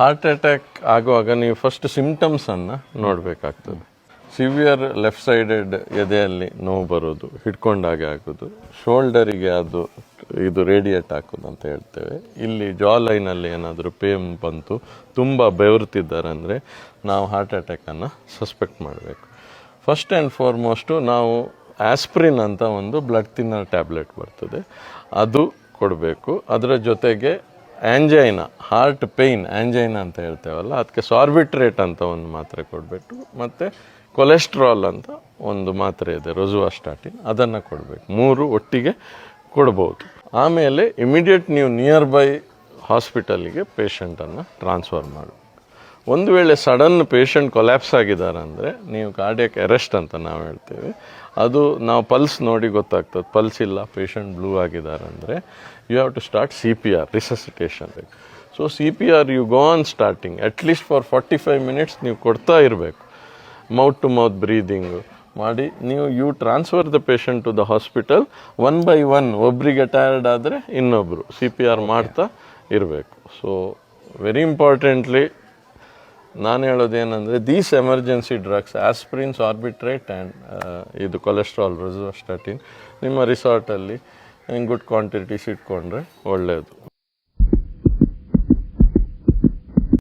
Heart attack ಆಗುವಾಗ ನೀವು first ಸಿಂಪ್ಟಮ್ಸನ್ನು ನೋಡಬೇಕಾಗ್ತದೆ. ಸಿವಿಯರ್ ಲೆಫ್ಟ್ ಸೈಡೆಡ್ ಎದೆಯಲ್ಲಿ ನೋವು ಬರೋದು, ಹಿಡ್ಕೊಂಡಾಗೆ ಆಗೋದು ಶೋಲ್ಡರಿಗೆ ಅದು ಇದು ರೇಡಿಯೇಟ್ ಹಾಕೋದು ಅಂತ ಹೇಳ್ತೇವೆ. ಇಲ್ಲಿ ಜಾ ಲೈನಲ್ಲಿ ಏನಾದರೂ ಪೇಮ್ ಬಂತು, ತುಂಬ ಬೆವರ್ತಿದ್ದಾರೆ ಅಂದರೆ ನಾವು ಹಾರ್ಟ್ ಅಟ್ಯಾಕನ್ನು ಸಸ್ಪೆಕ್ಟ್ ಮಾಡಬೇಕು. ಫಸ್ಟ್ ಆ್ಯಂಡ್ ಫಾರ್ಮೋಸ್ಟು ನಾವು ಆಸ್ಪ್ರಿನ್ ಅಂತ ಒಂದು ಬ್ಲಡ್ ತಿನ್ನರ್ ಟ್ಯಾಬ್ಲೆಟ್ ಬರ್ತದೆ. ಅದು ಕೊಡಬೇಕು. ಅದರ ಜೊತೆಗೆ ಆಂಜೈನ ಹಾರ್ಟ್ ಪೇಯ್ನ್ ಆ್ಯಂಜೈನ ಅಂತ ಹೇಳ್ತೇವಲ್ಲ, ಅದಕ್ಕೆ ಸಾರ್ಬಿಟ್ರೇಟ್ ಅಂತ ಒಂದು ಮಾತ್ರೆ ಕೊಡಬೇಕು, ಮತ್ತು ಕೊಲೆಸ್ಟ್ರಾಲ್ ಅಂತ ಒಂದು ಮಾತ್ರೆ ಇದೆ ರೊಜುವಾಸ್ಟಾಟಿನ್ ಅದನ್ನು ಕೊಡಬೇಕು. ಮೂರು ಒಟ್ಟಿಗೆ ಕೊಡ್ಬೋದು. ಆಮೇಲೆ ಇಮಿಡಿಯೇಟ್ ನೀವು ನಿಯರ್ ಬೈ ಹಾಸ್ಪಿಟಲಿಗೆ ಪೇಷಂಟನ್ನು ಟ್ರಾನ್ಸ್ಫರ್ ಮಾಡಬೇಕು ಒಂದು ವೇಳೆ ಸಡನ್ ಪೇಷಂಟ್ ಕೊಲ್ಯಾಪ್ಸ್ ಆಗಿದ್ದಾರೆ ಅಂದರೆ ನೀವು ಕಾರ್ಡಿಯಕ್ ಅರೆಸ್ಟ್ ಅಂತ ನಾವು ಹೇಳ್ತೇವೆ. ಅದು ನಾವು ಪಲ್ಸ್ ನೋಡಿ ಗೊತ್ತಾಗ್ತದೆ. ಪಲ್ಸ್ ಇಲ್ಲ, ಪೇಷಂಟ್ ಬ್ಲೂ ಆಗಿದ್ದಾರೆ ಅಂದರೆ you have to start C P R resuscitation so C P R you go on starting at least for forty five minutes ನೀವು ಕೊಡ್ತಾ ಇರಬೇಕು. ಮೌತ್ ಟು ಮೌತ್ ಬ್ರೀದಿಂಗು ಮಾಡಿ. ನೀವು you transfer the patient to the hospital one by one ಒಬ್ಬರಿಗೆ tired ಆದರೆ ಇನ್ನೊಬ್ಬರು C P R ಮಾಡ್ತಾ ಇರಬೇಕು. ಸೊ ವೆರಿ ಇಂಪಾರ್ಟೆಂಟ್ಲಿ ನಾನು ಹೇಳೋದೇನೆಂದರೆ these emergency drugs aspirins arbitrate and ಇದು ಕೊಲೆಸ್ಟ್ರಾಲ್ ರಿಸೋಸ್ಟಾಟಿನ್ ನಿಮ್ಮ ರಿಸಾರ್ಟಲ್ಲಿ ಗುಡ್ ಕ್ವಾಂಟಿಟೀಸ್ ಇಟ್ಕೊಂಡ್ರೆ ಒಳ್ಳೆಯದು